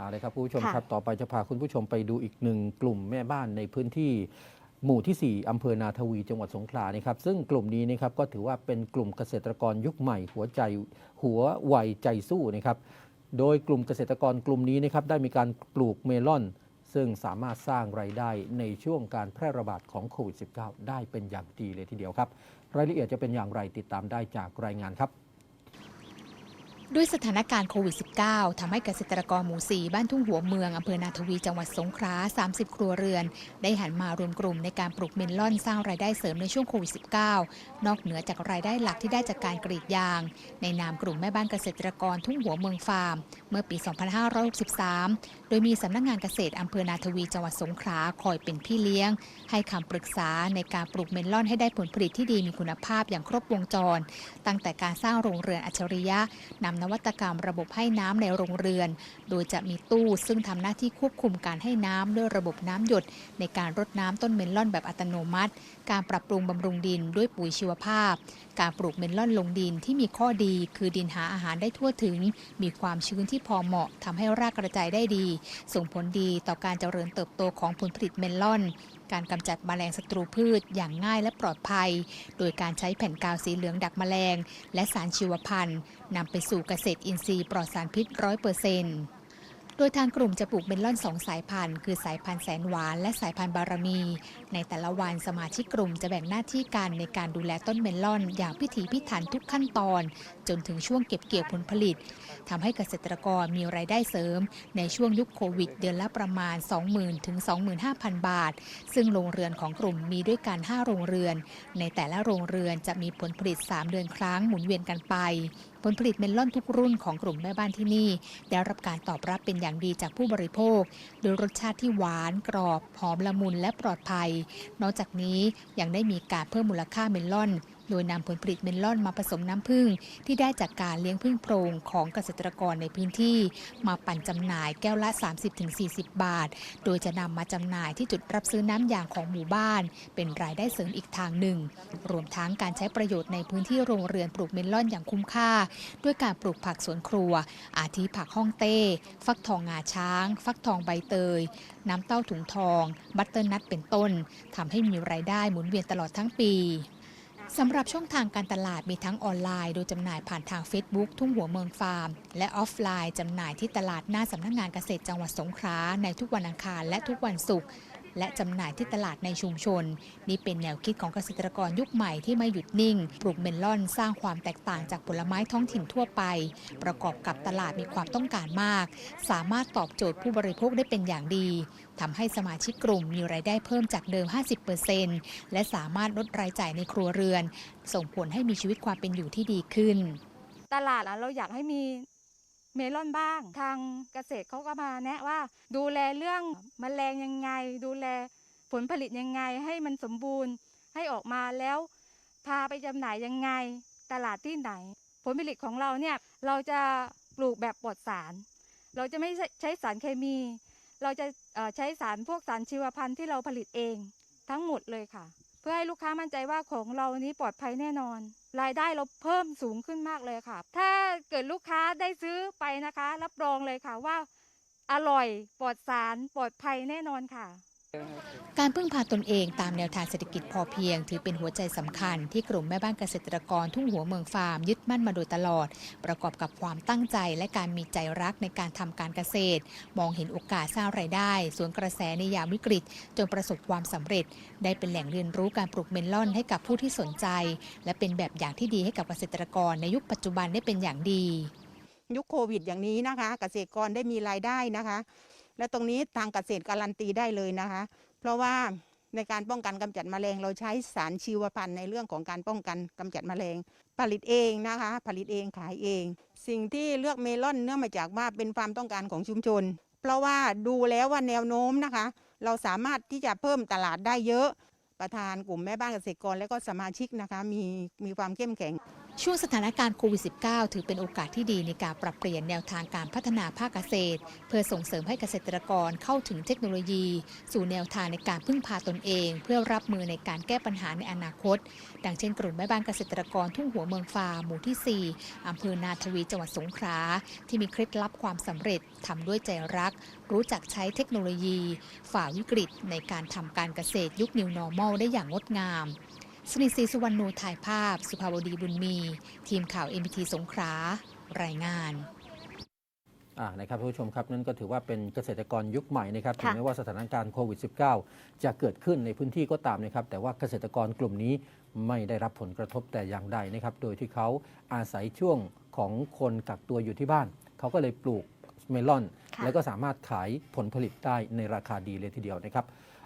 เอาเลยครับคุณผู้ชมค่ะครับ ต่อไปจะพาคุณผู้ชมไปดูอีกหนึ่งกลุ่มแม่บ้านในพื้นที่หมู่ที่ 4 อำเภอนาทวี จังหวัดสงขลานะครับ ซึ่งกลุ่มนี้นะครับก็ถือว่าเป็นกลุ่มเกษตรกรยุคใหม่ หัวใจหัวไวใจสู้นะครับ โดยกลุ่มเกษตรกรกลุ่มนี้นะครับได้มีการปลูกเมลอน ซึ่งสามารถสร้างไรายได้ในช่วงการแพร่ระบาดของโควิด -19 ได้เป็นอย่างดีเลยทีเดียวครับ รายละเอียดจะเป็นอย่างไรติดตามได้จากรายงานครับ ด้วยสถานการณ์โควิด -19 ทำให้เกษตรกรหมู่4บ้านทุ่งหัวเมืองอำเภอนาทวีจังหวัดสงขลา 30 ครัวเรือน ได้หันมารวมกลุ่มในการปลูกเมลอนสร้างรายได้เสริมในช่วงโควิด -19 นอกเหนือจากรายได้หลักที่ได้จากการกรีดยาง ในนามกลุ่มแม่บ้านเกษตรกรทุ่งหัวเมืองฟาร์ม เมื่อปี 2563 โดยมีสำนักงานเกษตรอำเภอนาทวีจังหวัดสงขลาคอยเป็นพี่เลี้ยง ให้คำปรึกษาในการปลูกเมลอนให้ได้ผลผลิตที่ดีมีคุณภาพอย่างครบวงจร ตั้งแต่การสร้างโรงเรือนอัจฉริยะนำนวัตกรรมระบบให้น้ำในโรงเรือน โดยจะมีตู้ซึ่งทำหน้าที่ควบคุมการให้น้ำด้วยระบบน้ำหยด ในการรดน้ำต้นเมลอนแบบอัตโนมัติ การปรับปรุงบำรุงดินด้วยปุ๋ยชีวภาพ การปลูกเมลอนลงดินที่มีข้อดี คือดินหาอาหารได้ทั่วถึง มีความชื้นที่พอเหมาะทำให้รากกระจายได้ดี ส่งผลดีต่อการเจริญเติบโตของผลผลิตเมลอน การกำจัดแมลงศัตรูพืชอย่างง่ายและปลอดภัย โดยการใช้แผ่นกาวสีเหลืองดักแมลง และสารชีวพันธุ์นำไปสู่เกษตรอินทรีย์ปลอดสารพิษร้อยเปอร์เซ็นต์ ดยทางกลุ่มจะปลูกเมลอนสองสายพันธุ์ คือสายพันธุ์แสนหวานและสายพันธุ์บารมี ในแต่ละวันสมาชิกกลุ่มจะแบ่งหน้าที่กันในการดูแลต้นเมลอนอย่างพิถีพิถันทุกขั้นตอน จนถึงช่วงเก็บเกี่ยวผลผลิตทำให้เกษตรกรมีรายได้เสริม ในช่วงยุคโควิด เดือนละประมาณ 20,000ถึง25,000 บาท ซึ่งโรงเรือนของกลุ่มมีด้วยกัน5โรงเรือน ในแต่ละโรงเรือนจะมีผลผลิต 3 เดือนครั้งหมุนเวียนกันไป ผลผลิตเมลอนทุกรุ่นของกลุ่มแม่บ้านที่นี่ ได้รับการตอบรับเป็นอย่างดีจากผู้บริโภค โดยรสชาติที่หวานกรอบ หอมละมุนและปลอดภัย นอกจากนี้ยังได้มีการเพิ่มมูลค่าเมลอน โดยนำผลผลิตเมลอนมาผสมน้ำผึ้งที่ได้จากการเลี้ยงผึ้งโพรงของเกษตรกรในพื้นที่ มาปั่นจำหน่ายแก้วละ 30-40 บาท โดยจะนำมาจำหน่ายที่จุดรับซื้อน้ำยางของหมู่บ้าน เป็นรายได้เสริมอีกทางหนึ่ง รวมทั้งการใช้ประโยชน์ในพื้นที่โรงเรือนปลูกเมลอนอย่างคุ้มค่า ด้วยการปลูกผักสวนครัว อาทิผักฮ่องเต้ ฟักทองงาช้าง ฟักทองใบเตย น้ำเต้าถุงทอง บัตเตอร์นัทเป็นต้นทำให้มีรายได้หมุนเวียนตลอดทั้งปี สำหรับช่องทางการตลาดมีทั้งออนไลน์โดยจำหน่ายผ่านทาง Facebook ทุ่งหัวเมืองฟาร์ม และออฟไลน์จำหน่ายที่ตลาดหน้าสำนักงานเกษตรจังหวัดสงขลาในทุกวันอังคารและทุกวันศุกร์ และจำหน่ายที่ตลาดในชุมชน นี่เป็นแนวคิดของเกษตรกรยุคใหม่ที่ไม่หยุดนิ่ง ปลูกเมลอนสร้างความแตกต่างจากผลไม้ท้องถิ่นทั่วไป ประกอบกับตลาดมีความต้องการมาก สามารถตอบโจทย์ผู้บริโภคได้เป็นอย่างดีทำให้สมาชิกกลุ่มมีรายได้เพิ่มจากเดิม 50%และสามารถลดรายจ่ายในครัวเรือน ส่งผลให้มีชีวิตความเป็นอยู่ที่ดีขึ้น ตลาดเราอยากให้มี เมลอนบ้าง ทางเกษตรเขาก็มาแนะว่า ดูแลเรื่องมแมลงยังไง ดูแลผลผลิตยังไง ให้มันสมบูรณ์ให้ออกมาแล้ว พาไปจำหน่ายยังไง ตลาดที่ไหน ผลผลิตของเราเนี่ยเราจะปลูกแบบปลอดสาร เราจะไม่ใช้ใช้สารเคมี เราจะเอ่อใช้สารพวกสารชีวพันธุ์ที่เราผลิตเองทั้งหมดเลยค่ะ เพื่อให้ลูกค้ามั่นใจว่าของเรานี้ปลอดภัยแน่นอน รายได้เราเพิ่มสูงขึ้นมากเลยค่ะ ถ้าเกิดลูกค้าได้ซื้อไปนะคะ รับรองเลยค่ะว่า อร่อยปลอดสารปลอดภัยแน่นอนค่ะ การพึ่งพาตนเองตามแนวทางเศรษฐกิจพอเพียง ถือเป็นหัวใจสำคัญที่กลุ่มแม่บ้านเกษตรกรทุ่งหัวเมืองฟาร์มยึดมั่นมาโดยตลอด ประกอบกับความตั้งใจและการมีใจรักในการทำการเกษตร มองเห็นโอกาสสร้างรายได้ สวนกระแสในยามวิกฤต จนประสบความสำเร็จ ได้เป็นแหล่งเรียนรู้การปลูกเมลอนให้กับผู้ที่สนใจ และเป็นแบบอย่างที่ดีให้กับเกษตรกรในยุคปัจจุบันได้เป็นอย่างดี ยุคโควิดอย่างนี้นะคะ เกษตรกรได้มีรายได้นะคะ และตรงนี้ทางเกษตรการันตีได้เลยนะคะ เพราะว่าในการป้องกันกำจัดแมลงเราใช้สารชีวพันธุ์ในเรื่องของการป้องกันกำจัดแมลง ผลิตเองนะคะ ผลิตเองขายเอง สิ่งที่เลือกเมลอนเนื่องมาจากว่าเป็นความต้องการของชุมชน เพราะว่าดูแล้วว่าแนวโน้มนะคะ เราสามารถที่จะเพิ่มตลาดได้เยอะ ประธานกลุ่มแม่บ้านเกษตรกรและก็สมาชิกนะคะ มีมีความเข้มแข็ง ช่วงสถานการณ์โควิด -19 ถือเป็นโอกาสที่ดีในการปรับเปลี่ยนแนวทางการพัฒนาภาคเกษตร เพื่อส่งเสริมให้เกษตรกรเข้าถึงเทคโนโลยี สู่แนวทางในการพึ่งพาตนเอง เพื่อรับมือในการแก้ปัญหาในอนาคต ดังเช่นกลุ่มแม่บ้านเกษตรกรทุ่งหัวเมืองฟาหมู่ที่ 4อำเภอนาทวีจังหวัดสงขลาที่มีเคล็ดลับความสำเร็จทำด้วยใจรัก รู้จักใช้เทคโนโลยี ฝ่าวิกฤตในการทำการเกษตรยุค New Normal ได้อย่างงดงาม สนิทศรีสุวรรณนูถ่ายภาพ สุภาวดีบุญมี ทีมข่าว MPT สงขลารายงานอ่านะครับท่านผู้ชมครับนั่นก็ถือว่าเป็นเกษตรกรยุคใหม่นะครับถึงค่ะแม้ว่าสถานการณ์โควิด -19 จะเกิดขึ้นในพื้นที่ก็ตามนะครับ แต่ว่าเกษตรกรกลุ่มนี้ไม่ได้รับผลกระทบแต่อย่างใดนะครับ โดยที่เขาอาศัยช่วงของคนกักตัวอยู่ที่บ้าน เขาก็เลยปลูกเมลอนค่ะแล้วก็สามารถขายผลผลิตได้ในราคาดีเลยทีเดียวนะครับ